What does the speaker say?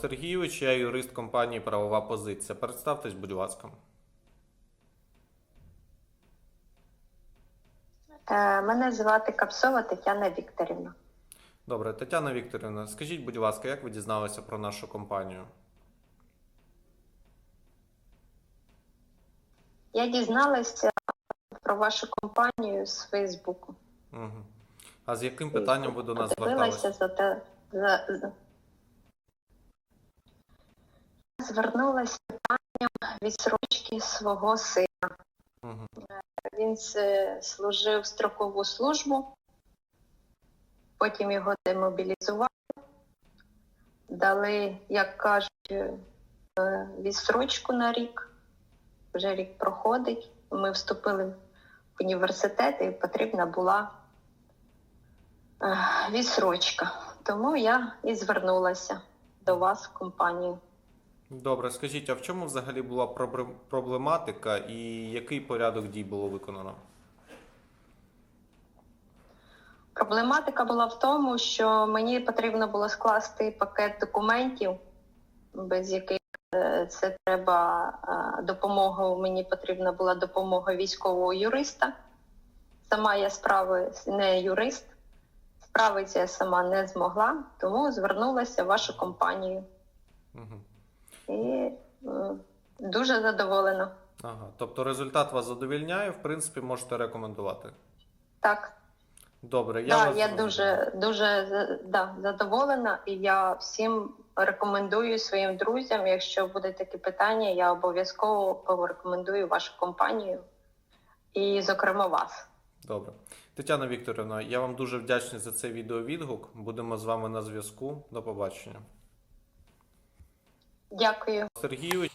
Сергійович, я юрист компанії Правова позиція. Представтесь, будь ласка. Е, Мене звати Капсова Тетяна Вікторівна. Добре, Тетяна Вікторівна, скажіть, будь ласка, як ви дізналися про нашу компанію? Я дізналася про вашу компанію з Фейсбуку. Угу. А з яким питанням ви до нас зверталися? за те. За, за... Звернулася з питанням відсрочки свого сина. Угу. Він е, служив строкову службу, потім його демобілізували, дали, як кажуть, е, відсрочку на рік. Вже рік проходить. Ми вступили в університет і потрібна була е, відсрочка. Тому я і звернулася до вас в компанію. Добре, скажіть, а в чому взагалі була проблематика і який порядок дій було виконано? Проблематика була в тому, що мені потрібно було скласти пакет документів, без яких е, це треба е, допомога. Мені потрібна була допомога військового юриста. Сама я справи не юрист, справитися я сама не змогла, тому звернулася в вашу компанію Угу. І е, дуже задоволена. Ага. Тобто результат вас задовільняє, в принципі, можете рекомендувати. Так, Добре, я вас я дуже дуже да, задоволена, і я всім рекомендую своїм друзям. Якщо буде такі питання, я обов'язково порекомендую вашу компанію і, зокрема, вас. Добре. Тетяна Вікторівна, я вам дуже вдячний за цей відеовідгук. Будемо з вами на зв'язку. До побачення. Дякую, Сергію.